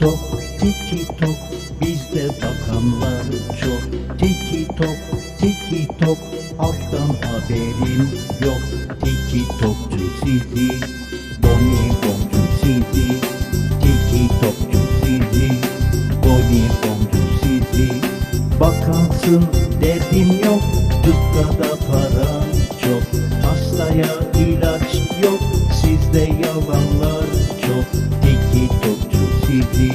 tok, tiki tok, bizde bakanlar çok. Tiki tok, tiki tok, alttan haberin yok. Tiki tokçu sizi, boni boncu sizi. Tiki tokçu sizi, boni boncu sizi. Bakansın derdin yok, dükkada paran çok. Hastaya ilaç yok, sizde yalanlar çok. Sizi,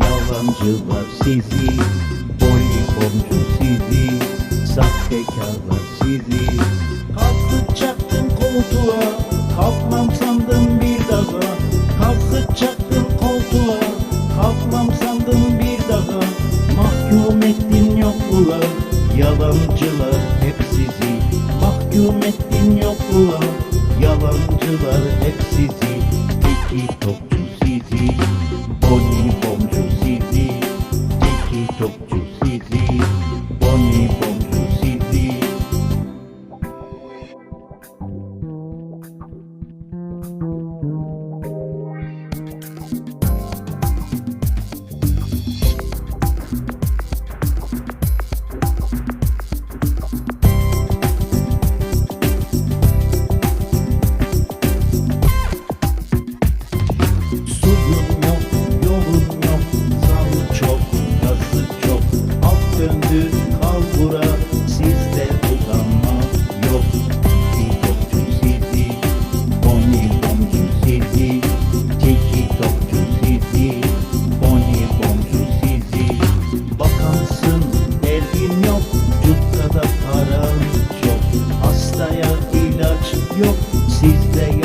yalancılar sizi. Polifoncu sizi, sahtekarlar sizi. Kalkıp çaktın koltuğa, kalkmam sandım bir daha. Kalkıp çaktın koltuğa, kalkmam sandım bir daha. Mahkum ettin yokluğa, yalancılar hep sizi. Mahkum ettin yokluğa, yalancılar hep sizi. Tiki tokçu sizi, boni bomcu sizi. Tiki tokçu sizi, boni bomcu sizi. Suyun döndü, kalbura, sizde utanma yok. Tiki tokçu sizi, boni bomcu sizi. Tiki tokçu sizi, boni bomcu sizi. Bakansın, derdin yok, cukkada paran çok. Hastaya ilaç yok, sizde